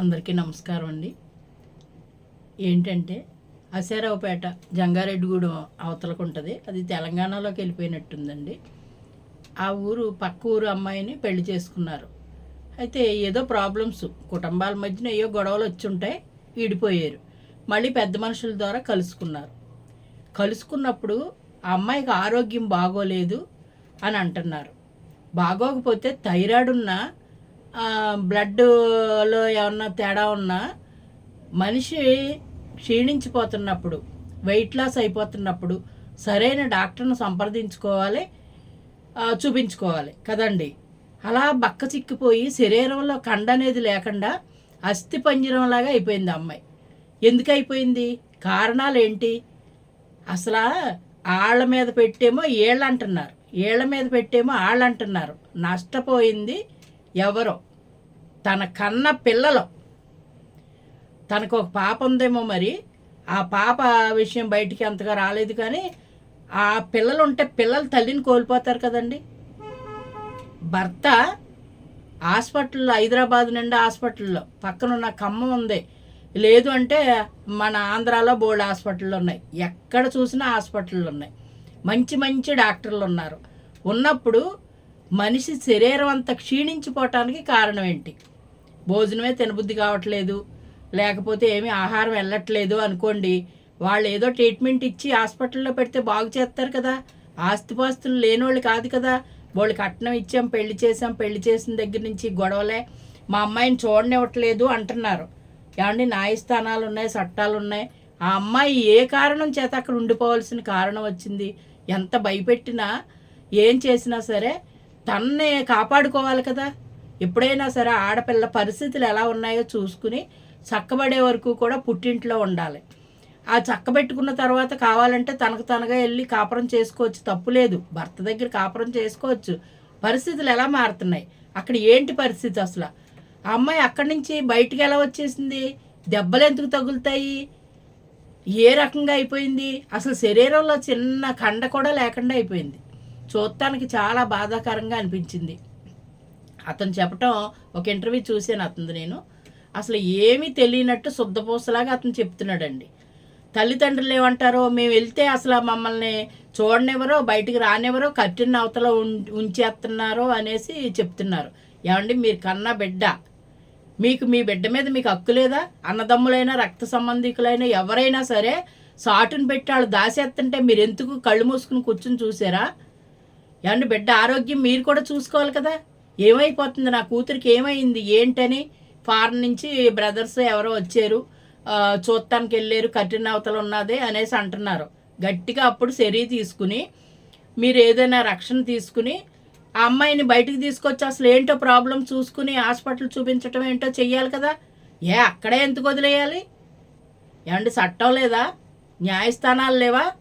అందరికీ నమస్కారం అండి. ఏంటంటే అశారావుపేట జంగారెడ్డిగూడెం అవతలకు ఉంటుంది అది తెలంగాణలోకి వెళ్ళిపోయినట్టుందండి. ఆ ఊరు పక్క ఊరు అమ్మాయిని పెళ్ళి చేసుకున్నారు. అయితే ఏదో ప్రాబ్లమ్స్ కుటుంబాల మధ్యన ఏయో గొడవలు వచ్చి ఉంటాయి ఈడిపోయారు. మళ్ళీ పెద్ద మనుషుల ద్వారా కలుసుకున్నారు. కలుసుకున్నప్పుడు ఆ అమ్మాయికి ఆరోగ్యం బాగోలేదు అని అంటున్నారు. బాగోకపోతే థైరాయిడ్ ఉన్న బ్లడ్లో ఏమన్నా తేడా ఉన్నా మనిషి క్షీణించిపోతున్నప్పుడు వెయిట్ లాస్ అయిపోతున్నప్పుడు సరైన డాక్టర్ను సంప్రదించుకోవాలి చూపించుకోవాలి కదండి. అలా బక్క చిక్కిపోయి శరీరంలో కండ అనేది లేకుండా అస్థి పంజరంలాగా అయిపోయింది అమ్మాయి. ఎందుకు అయిపోయింది? కారణాలు ఏంటి? అసలు ఆళ్ళ మీద పెట్టేమో ఏళ్ళు అంటున్నారు ఏళ్ళ మీద పెట్టేమో ఆళ్ళు అంటున్నారు నష్టపోయింది ఎవరో. తన కన్న పిల్లలు. తనకు ఒక పాప ఉందేమో మరి. ఆ పాప విషయం బయటికి అంతగా రాలేదు కానీ ఆ పిల్లలు ఉంటే పిల్లలు తల్లిని కోల్పోతారు కదండి. భర్త హాస్పిటల్లో హైదరాబాద్ నుండి హాస్పిటల్లో. పక్కన ఉన్న ఖమ్మం ఉంది. లేదు అంటే మన ఆంధ్రాలో బోల్డ్ హాస్పిటళ్ళు ఉన్నాయి. ఎక్కడ చూసినా హాస్పిటళ్ళు ఉన్నాయి. మంచి మంచి డాక్టర్లు ఉన్నారు. ఉన్నప్పుడు మనిషి శరీరం అంతా క్షీణించిపోవటానికి కారణం ఏంటి? భోజనమే తినబుద్ధి కావట్లేదు. లేకపోతే ఏమీ ఆహారం వెళ్ళట్లేదు అనుకోండి. వాళ్ళు ఏదో ట్రీట్మెంట్ ఇచ్చి హాస్పిటల్లో పెడితే బాగు చేస్తారు కదా. ఆస్తిపాస్తులు లేనోళ్ళు కాదు కదా. వాళ్ళు కట్నం ఇచ్చాం పెళ్ళి చేసాం పెళ్ళి చేసిన దగ్గర నుంచి గొడవలే. మా అమ్మాయిని చూడనివ్వట్లేదు అంటున్నారు. ఏమండి న్యాయస్థానాలు ఉన్నాయి చట్టాలు ఉన్నాయి. ఆ అమ్మాయి ఏ కారణం చేత అక్కడ ఉండిపోవాల్సిన కారణం వచ్చింది? ఎంత భయపెట్టినా ఏం చేసినా సరే తన్నే కాపాడుకోవాలి కదా. ఎప్పుడైనా సరే ఆడపిల్ల పరిస్థితులు ఎలా ఉన్నాయో చూసుకుని చక్కబడే వరకు కూడా పుట్టింట్లో ఉండాలి. ఆ చక్కబెట్టుకున్న తర్వాత కావాలంటే తనకు తనగా వెళ్ళి కాపురం చేసుకోవచ్చు. తప్పు లేదు. భర్త దగ్గర కాపురం చేసుకోవచ్చు. పరిస్థితులు ఎలా మారుతున్నాయి? అక్కడ ఏంటి పరిస్థితి అసలు? ఆ అమ్మాయి అక్కడి నుంచి బయటికి ఎలా వచ్చేసింది? దెబ్బలు ఎందుకు తగులుతాయి? ఏ రకంగా అయిపోయింది? అసలు శరీరంలో చిన్న కండ కూడా లేకుండా అయిపోయింది. చూడటానికి చాలా బాధాకరంగా అనిపించింది. అతను చెప్పటం ఒక ఇంటర్వ్యూ చూశాను అతను నేను. అసలు ఏమీ తెలియనట్టు శుద్ధపూసలాగా అతను చెప్తున్నాడండి. తల్లిదండ్రులు ఏమంటారో మేము వెళ్తే అసలు మమ్మల్ని చూడనివ్వరో బయటికి రానివ్వరో కట్టిన అవతల ఉం- ఉంచేస్తున్నారో అనేసి చెప్తున్నారు. ఏమండి మీరు కన్నా బిడ్డ. మీకు మీ బిడ్డ మీద మీకు హక్కు లేదా? అన్నదమ్ములైనా రక్త సంబంధికులైనా ఎవరైనా సరే సాటును పెట్టి వాళ్ళు దాసేస్తుంటే మీరు ఎందుకు కళ్ళు మూసుకుని కూర్చుని చూసారా? ఏమండి బిడ్డ ఆరోగ్యం మీరు కూడా చూసుకోవాలి కదా. ఏమైపోతుంది? నా కూతురికి ఏమైంది? ఏంటని? ఫారెన్ నుంచి బ్రదర్స్ ఎవరో వచ్చారు. ఆ, చూడటానికి వెళ్ళారు. కట్టిన అవతలు ఉన్నదే అనేసి అంటున్నారు. గట్టిగా అప్పుడు చర్య తీసుకుని మీరు ఏదైనా రక్షణ తీసుకుని ఆ అమ్మాయిని బయటికి తీసుకొచ్చి అసలు ఏంటో ప్రాబ్లం చూసుకుని హాస్పిటల్ చూపించటం ఏంటో చెయ్యాలి కదా. ఏ అక్కడే ఎందుకు వదిలేయాలి? ఏమండి చట్టం లేదా? న్యాయస్థానాలు లేవా?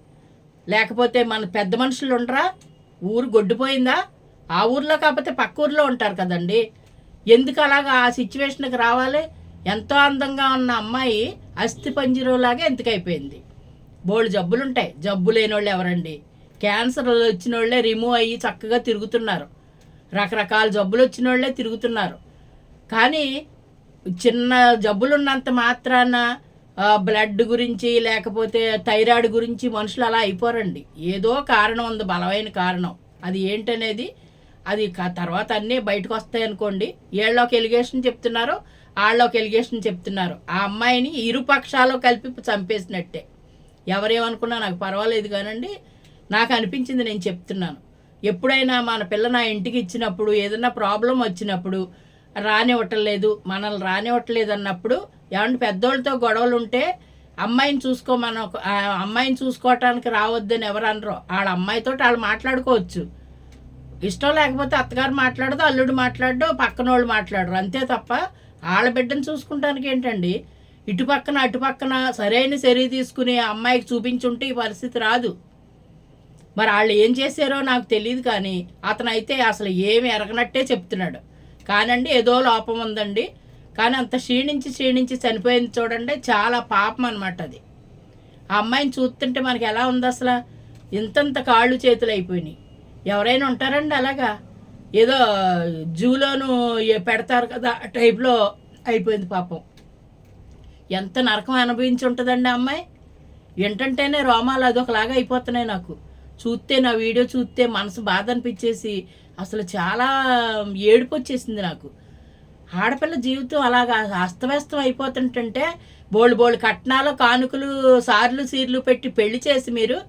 లేకపోతే మన పెద్ద మనుషులు ఉండరా? ఊరు గొడ్డిపోయిందా? ఆ ఊర్లో కాకపోతే పక్క ఊర్లో ఉంటారు కదండి. ఎందుకు అలాగా ఆ సిచ్యువేషన్కి రావాలి? ఎంతో అందంగా ఉన్న అమ్మాయి అస్థి పంజరంలాగా ఎందుకైపోయింది? బోల్డ్ జబ్బులు ఉంటాయి జబ్బు లేని వాళ్ళు ఎవరండి? క్యాన్సర్ వచ్చిన వాళ్ళే రిమూవ్ అయ్యి చక్కగా తిరుగుతున్నారు. రకరకాల జబ్బులు వచ్చిన వాళ్ళే తిరుగుతున్నారు. కానీ చిన్న జబ్బులు ఉన్నంత మాత్రాన బ్లడ్ గురించి లేకపోతే థైరాయిడ్ గురించి మనుషులు అలా అయిపోరండి. ఏదో కారణం ఉంది బలమైన కారణం. అది ఏంటనేది అది తర్వాత అన్నీ బయటకు వస్తాయి అనుకోండి. ఏళ్ళకి ఎలిగేషన్ చెప్తున్నారు ఒక ఎలిగేషన్ చెప్తున్నారు. ఆ అమ్మాయిని ఇరు పక్షాలు కలిపి చంపేసినట్టే. ఎవరేమనుకున్నా నాకు పర్వాలేదు కానండి నాకు అనిపించింది నేను చెప్తున్నాను. ఎప్పుడైనా మన పిల్ల నా ఇంటికి ఇచ్చినప్పుడు ఏదైనా ప్రాబ్లం వచ్చినప్పుడు రానివ్వట్లేదు మనల్ని రానివ్వట్లేదు అన్నప్పుడు ఏమంటే పెద్దోళ్ళతో గొడవలు ఉంటే అమ్మాయిని చూసుకో మనం అమ్మాయిని చూసుకోవటానికి రావద్దని ఎవరు అనరు వాళ్ళ అమ్మాయితో వాళ్ళు మాట్లాడుకోవచ్చు. ఇష్టం లేకపోతే అత్తగారు మాట్లాడదు అల్లుడు మాట్లాడడు పక్కన వాళ్ళు మాట్లాడరు. అంతే తప్ప వాళ్ళ బిడ్డను చూసుకుంటానికి ఏంటండి? ఇటు పక్కన అటు పక్కన సరైన చర్య తీసుకుని అమ్మాయికి చూపించుంటే ఈ పరిస్థితి రాదు. మరి వాళ్ళు ఏం చేశారో నాకు తెలియదు కానీ అతను అయితే అసలు ఏమి ఎరగనట్టే చెప్తున్నాడు. కానండి ఏదో లోపం ఉందండి. కానీ అంత క్షీణించి క్షీణించి చనిపోయింది చూడండి చాలా పాపం అనమాట అది. ఆ అమ్మాయిని చూస్తుంటే మనకి ఎలా ఉంది అసలు? ఇంతంత కాళ్ళు చేతులు అయిపోయినాయి. ఎవరైనా ఉంటారండి అలాగా? ఏదో జూలోను పెడతారు కదా ఆ టైప్లో అయిపోయింది పాపం. ఎంత నరకం అనుభవించి ఉంటుందండి ఆ అమ్మాయి? ఏంటంటేనే రోమాలు అదొకలాగా అయిపోతున్నాయి నాకు. చూస్తే నా వీడియో చూస్తే మనసు బాధ అనిపించేసి అసలు చాలా ఏడుపు వచ్చేసింది నాకు. ఆడపిల్ల జీవితం అలాగా అస్తవ్యస్తం అయిపోతుంటుంటే బోళ్ళు బోళ్ళు కట్నాలు కానుకలు సార్లు సీర్లు పెట్టి పెళ్ళి చేసి మీరు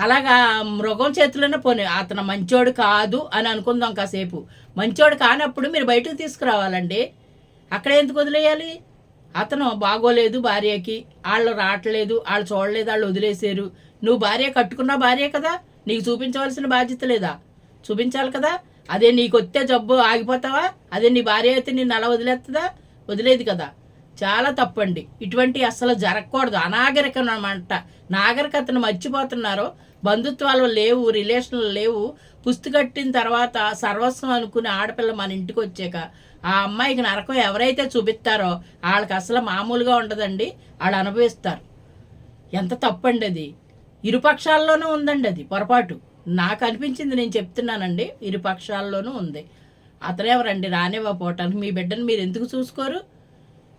అలాగా మృగం చేతిలోనే పోనీ అతను మంచోడు కాదు అని అనుకుందాం కాసేపు. మంచోడు కానప్పుడు మీరు బయటకు తీసుకురావాలండి. అక్కడ ఎందుకు వదిలేయాలి? అతను బాగోలేదు భార్యకి వాళ్ళు రావట్లేదు వాళ్ళు చూడలేదు వాళ్ళు వదిలేశారు. నువ్వు భార్య కట్టుకున్న భార్య కదా? నీకు చూపించవలసిన బాధ్యత లేదా? చూపించాలి కదా? అదే నీకు వస్తే జబ్బు ఆగిపోతావా? అదే నీ భార్య అయితే నిన్ను అలా వదిలేస్తుందా? వదిలేదు కదా. చాలా తప్పండి. ఇటువంటి అసలు జరగకూడదు. అనాగరికం అనమాట నాగరికతను మర్చిపోతున్నారు. బంధుత్వాలు లేవు రిలేషన్లు లేవు. పుస్తకట్టిన తర్వాత సర్వస్వం అనుకునే ఆడపిల్ల మన ఇంటికి వచ్చాక ఆ అమ్మాయికి నరకం ఎవరైతే చూపిస్తారో వాళ్ళకి అసలు మామూలుగా ఉండదండి. వాళ్ళు అనుభవిస్తారు. ఎంత తప్పండి అది. ఇరుపక్షాల్లోనూ ఉందండి అది పొరపాటు. నాకు అనిపించింది నేను చెప్తున్నానండి ఇరు పక్షాల్లోనూ ఉంది. అతనెవరండి రానివ్వపోవటానికి మీ బిడ్డను మీరు ఎందుకు చూసుకోరు?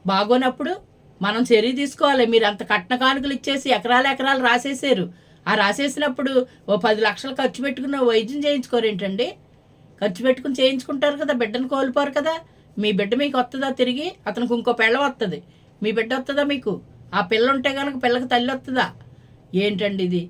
బాగోనప్పుడు మనం చర్య తీసుకోవాలి. మీరు అంత కట్న కానుకలు ఇచ్చేసి ఎకరాలు ఎకరాలు రాసేసారు. ఆ రాసేసినప్పుడు ఓ పది లక్షలు ఖర్చు పెట్టుకున్న వైద్యం చేయించుకోరేంటండి ఖర్చు పెట్టుకుని చేయించుకుంటారు కదా బిడ్డను కోల్పోరు కదా. మీ బిడ్డ మీకు వస్తుందా తిరిగి? అతనికి ఇంకో పిల్ల వస్తుంది మీ బిడ్డ వస్తుందా మీకు? ఆ పిల్ల ఉంటే కనుక పిల్లకి తల్లి వస్తుందా ఏంటండి ఇది?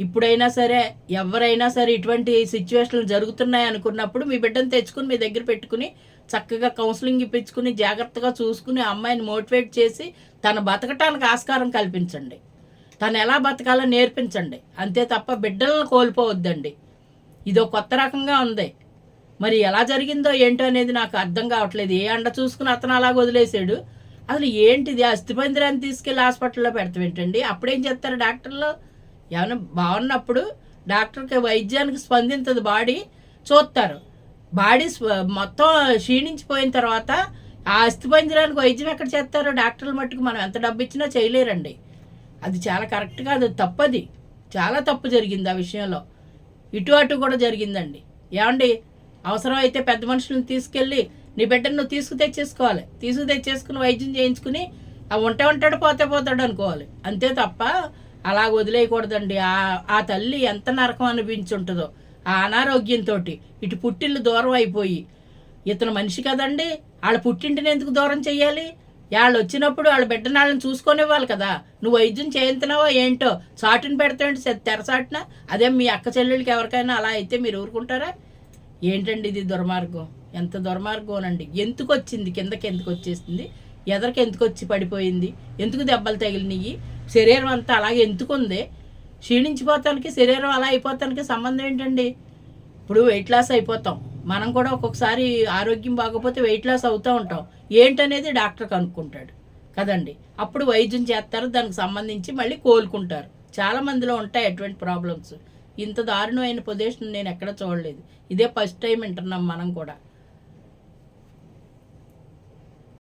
ఇప్పుడైనా సరే ఎవరైనా సరే ఇటువంటి సిచ్యువేషన్లు జరుగుతున్నాయి అనుకున్నప్పుడు మీ బిడ్డను తెచ్చుకుని మీ దగ్గర పెట్టుకుని చక్కగా కౌన్సిలింగ్ ఇప్పించుకుని జాగ్రత్తగా చూసుకుని అమ్మాయిని మోటివేట్ చేసి తన బతకటానికి ఆస్కారం కల్పించండి. తను ఎలా బతకాలో నేర్పించండి. అంతే తప్ప బిడ్డలను కోల్పోవద్దండి. ఇదో కొత్త రకంగా ఉంది. మరి ఎలా జరిగిందో ఏంటో అనేది నాకు అర్థం కావట్లేదు. ఏ అండ చూసుకుని అతను అలాగ వదిలేశాడు. అసలు ఏంటిది? అస్థిపంజరాన్ని తీసుకెళ్ళి హాస్పిటల్లో పెడతామేంటండి అప్పుడేం చేస్తారు డాక్టర్లు? ఏమైనా బాగున్నప్పుడు డాక్టర్కి వైద్యానికి స్పందించదు బాడీ చూస్తారు. బాడీ మొత్తం క్షీణించిపోయిన తర్వాత ఆ అస్థిపంజరానికి వైద్యం ఎక్కడ చేస్తారో? డాక్టర్ల మట్టుకు మనం ఎంత డబ్బు ఇచ్చినా చేయలేరండి. అది చాలా కరెక్ట్ కాదు తప్పది. చాలా తప్పు జరిగింది ఆ విషయంలో. ఇటు అటు కూడా జరిగిందండి. ఏమండి? అవసరమైతే పెద్ద మనుషులను తీసుకెళ్ళి నీ బిడ్డను నువ్వు తీసుకు తెచ్చేసుకోవాలి. తీసుకు తెచ్చేసుకుని వైద్యం చేయించుకుని ఆ ఉంటే ఉంటాడు పోతే పోతాడు అనుకోవాలి. అంతే తప్ప అలా వదిలేయకూడదండి. ఆ ఆ తల్లి ఎంత నరకం అనిపించుంటుందో ఆ అనారోగ్యంతో ఇటు పుట్టిల్లు దూరం అయిపోయి. ఇతను మనిషి కదండి వాళ్ళ పుట్టింటిని ఎందుకు దూరం చేయాలి వాళ్ళు వచ్చినప్పుడు వాళ్ళ బిడ్డని వాళ్ళని చూసుకొనివ్వాలి కదా. నువ్వు వైద్యం చేయించినావో ఏంటో చాటుని పెడతాండి తెరచాటున అదే మీ అక్క చెల్లెళ్ళకి ఎవరికైనా అలా అయితే మీరు ఊరుకుంటారా? ఏంటండి ఇది దుర్మార్గం? ఎంత దుర్మార్గం అండి ఎందుకు వచ్చింది కిందకి ఎందుకు వచ్చేసింది? ఎదరికి ఎందుకు వచ్చి పడిపోయింది? ఎందుకు దెబ్బలు తగిలినాయి శరీరం అంతా అలాగే ఎందుకు ఉంది క్షీణించిపోతానికి శరీరం అలా అయిపోతానికి సంబంధం ఏంటండి? ఇప్పుడు వెయిట్ లాస్ అయిపోతాం. మనం కూడా ఒక్కొక్కసారి ఆరోగ్యం బాగోపోతే వెయిట్ లాస్ అవుతూ ఉంటాం. ఏంటనేది డాక్టర్ కనుక్కుంటాడు. కదండి? అప్పుడు వైద్యం చేస్తారు. దానికి సంబంధించి మళ్ళీ కోలుకుంటారు. చాలా మందిలో ఉంటాయి అటువంటి ప్రాబ్లమ్స్ ఇంత దారుణమైన ప్రదేశం నేను ఎక్కడ చూడలేదు. ఇదే ఫస్ట్ టైం వింటున్నాం మనం కూడా.